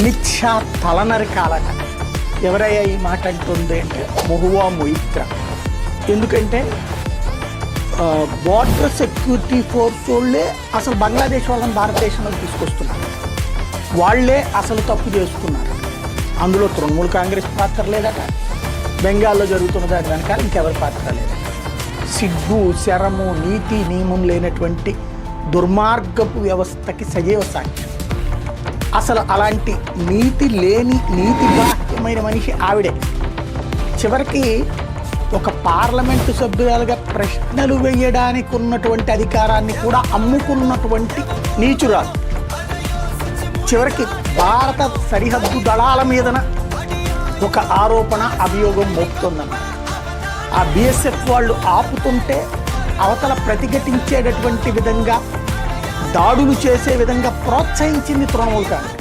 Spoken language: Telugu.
అమిత్ షా తలనరికాలట. ఎవరయ్యా ఈ మాట అంటుంది అంటే మొహువా మొయిత్ర. ఎందుకంటే బార్డర్ సెక్యూరిటీ ఫోర్స్ వాళ్ళే అసలు బంగ్లాదేశ్ వాళ్ళని భారతదేశంలోకి తీసుకొస్తున్నారు. వాళ్ళే అసలు తప్పు చేస్తున్నారు. అందులో తృణమూల్ కాంగ్రెస్ పాత్ర లేదట. బెంగాల్లో జరుగుతున్న దాని వెనకాల ఇంకెవరి పాత్ర లేదట. సిగ్గు శరము నీతి నియమం లేనటువంటి దుర్మార్గపు వ్యవస్థకి సజీవ సాక్ష్యం. అసలు అలాంటి నీతి లేని నీతి బాహ్యమైన మనిషి ఆవిడే. చివరికి ఒక పార్లమెంటు సభ్యురాలుగా ప్రశ్నలు వేయడానికి ఉన్నటువంటి అధికారాన్ని కూడా అమ్ముకున్నటువంటి నీచురాలు. చివరికి భారత సరిహద్దు దళాల మీదన ఒక ఆరోపణ అభియోగం మోపుతుందన్న ఆ బిఎస్ఎఫ్ వాళ్ళు ఆపుతుంటే అవతల ప్రతిఘటించేటటువంటి విధంగా దాడులు చేసే విధంగా ప్రోత్సహించింది తృణమూల్ కాంగ్రెస్.